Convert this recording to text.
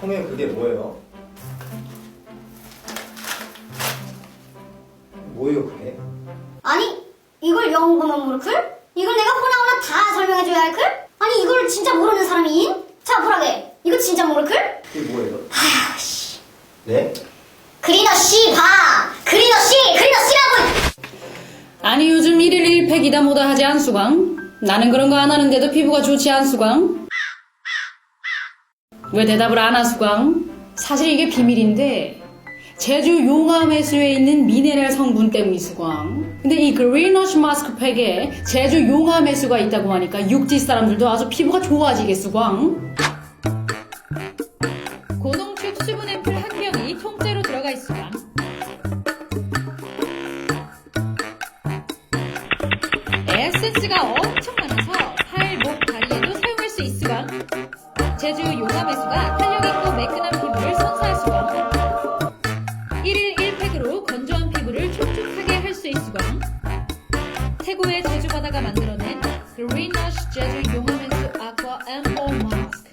그게 뭐예요? 뭐예요 그게? 아니 이걸 영어 보면 모를 클? 이걸 내가 호나 호나 다 설명해줘야 할 클? 아니 이걸 진짜 모르는 사람이 인? 자 보라게 이거 진짜 모를 클? 그게 뭐예요? 아휴 씨 네? 그리너 씨봐 그리너 씨 그리너 씨라고 아니 요즘 1일 1팩이다 뭐다 하지 않수광? 나는 그런 거 안 하는데도 피부가 좋지 않수광? 왜 대답을 안 하수광? 사실 이게 비밀인데 제주 용암해수에 있는 미네랄 성분 때문이 수광. 근데 이 그린워시 마스크팩에 제주 용암해수가 있다고 하니까 육지 사람들도 아주 피부가 좋아지겠수광. 고농축 수분 앰플 한 병이 통째로 들어가 있수광. 에센스가 엄청 용암해수가 탄력 있고 매끈한 피부를 선사할 수광. 1일 1팩으로 건조한 피부를 촉촉하게 할 수 있으광. 태고의 제주 바다가 만들어낸 그린워시 제주 용암해수 아쿠아 앰플 마스크.